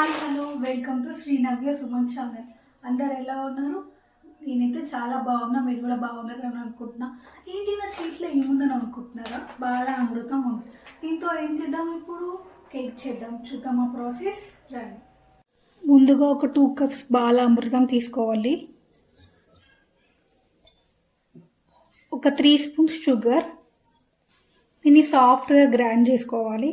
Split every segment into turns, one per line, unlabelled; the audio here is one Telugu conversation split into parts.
Hi hello welcome to Srinavya Suman channel అందరు ఎలా ఉన్నారు? నేనైతే చాలా బాగున్నా మీరు కూడా బాగున్నారు అని అనుకుంటున్నా. ఏంటి నా చీట్లో ఏముందని అనుకుంటున్నారా? బాగా అమృతం ఉంది. దీంతో ఏం చేద్దాం ఇప్పుడు? కేక్ చేద్దాం. చూద్దాం ఆ ప్రాసెస్. రండి. ముందుగా ఒక టూ కప్స్ బాల అమృతం తీసుకోవాలి. ఒక త్రీ స్పూన్స్ షుగర్. దీన్ని సాఫ్ట్గా గ్రైండ్ చేసుకోవాలి.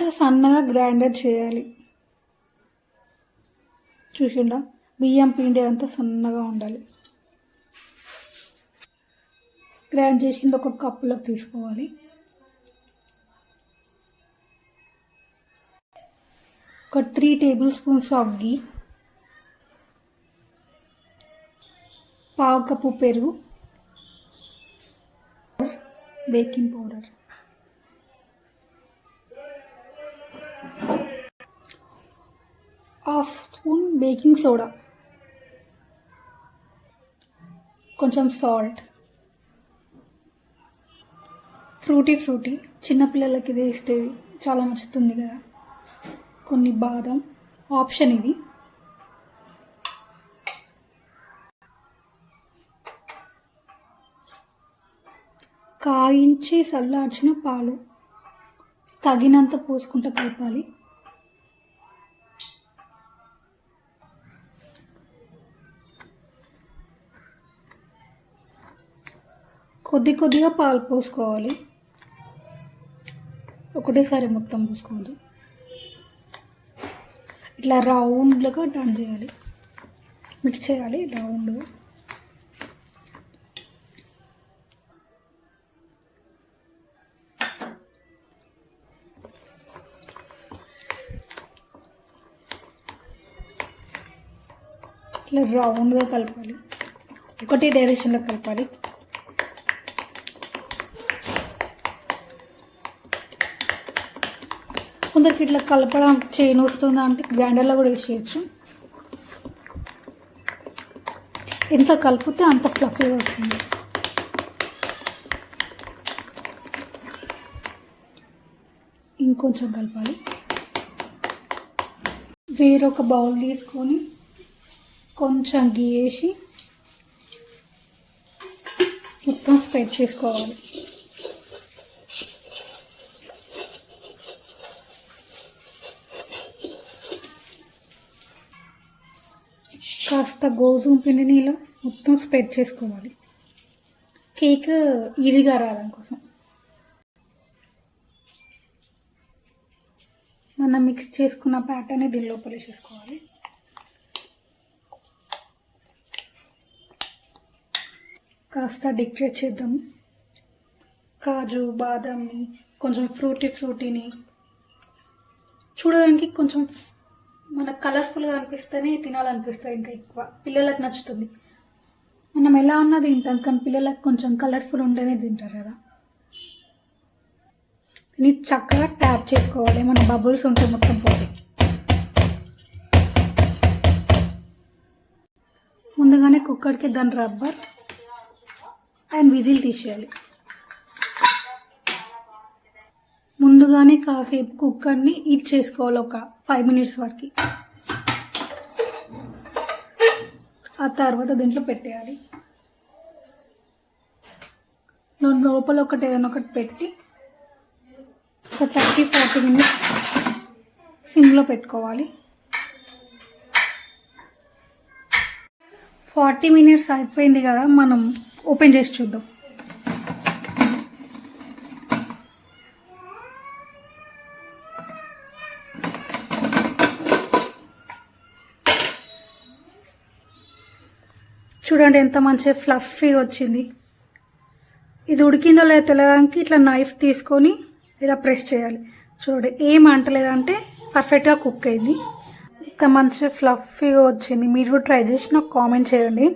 ఇంత సన్నగా గ్రైండర్ చేయాలి? చూసిండా బియ్యం పిండి అంతా సన్నగా ఉండాలి. గ్రైండ్ చేసింది ఒక కప్పులోకి తీసుకోవాలి. ఒక త్రీ టేబుల్ స్పూన్స్ ఆఫ్ గీ పావు కప్పు పెరుగు. Baking powder. Baking soda. కొంచెం సాల్ట్. Fruity fruity. చిన్నపిల్లలకి ఇది వేస్తే చాలా నచ్చుతుంది కదా. కొన్ని బాదం. ఆప్షన్ ఇది. కాయించి చల్లార్చిన పాలు. తగినంత పోసుకుంటూ కలపాలి. కొద్ది కొద్దిగా పాలు పోసుకోవాలి. ఒకటేసారి మొత్తం పోసుకోవద్దు. ఇట్లా రౌండ్లుగా టర్న్ చేయాలి. మిక్స్ చేయాలి రౌండ్గా. ఇట్లా రౌండ్గా కలపాలి. ఒకటే డైరెక్షన్లో కలపాలి. కొందరికి ఇట్లా కలపడం చైన్ వస్తుందా అంటే గ్రైండర్లో కూడా వేసేయచ్చు ఎంత కలిపితే అంత ఫ్లఫీగా వస్తుంది. ఇంకొంచెం కలపాలి. వేరొక బౌల్ తీసుకొని కొంచెం గీ వేసి మొత్తం స్ప్రెడ్ చేసుకోవాలి. కాస్త గోధుమ పిండిని ఇలా మొత్తం స్ప్రెడ్ చేసుకోవాలి. కేక్ ఈజీగా రావడం కోసం. మనం మిక్స్ చేసుకున్న ప్యాటర్న్ దీని లోపల వేసేసుకోవాలి కాస్త డెకరేట్ చేద్దాం. కాజు బాదాంని కొంచెం ఫ్రూటీ ఫ్రూటీని చూడడానికి కొంచెం మనకు కలర్ఫుల్గా అనిపిస్తేనే తినాలనిపిస్తుంది ఇంకా ఎక్కువ. పిల్లలకు నచ్చుతుంది. మనం ఎలా ఉన్నా తింటాం కానీ పిల్లలకు కొంచెం కలర్ఫుల్ ఉంటేనే తింటారు కదా. దీన్ని చక్కగా ట్యాప్ చేసుకోవాలి. మన బబుల్స్ ఉంటే మొత్తం పోతే. ముందుగానే కుక్కర్కి దాని రబ్బర్ అండ్ విజిల్ తీసేయాలి. ముందుగానే కాసేపు కుక్కర్ని హీట్ చేసుకోవాలి ఒక ఫైవ్ మినిట్స్ వరకు. ఆ తర్వాత దీంట్లో పెట్టేయాలి. లోపల ఒకటి ఏదైనా ఒకటి పెట్టి ఒక థర్టీ ఫార్టీ మినిట్స్ సిమ్లో పెట్టుకోవాలి. ఫార్టీ మినిట్స్ అయిపోయింది కదా మనం ఓపెన్ చేసి చూద్దాం. చూడండి ఎంత మంచిగా ఫ్లఫీగా వచ్చింది. ఇది ఉడికిందో లేదో తెలియడానికి ఇట్లా నైఫ్ తీసుకొని ఇలా ప్రెస్ చేయాలి. చూడండి ఏం అంటలేదంటే పర్ఫెక్ట్గా కుక్ అయింది. ఇంత మంచిగా ఫ్లఫీగా వచ్చింది. మీరు కూడా ట్రై చేసి నాకు కామెంట్ చేయండి.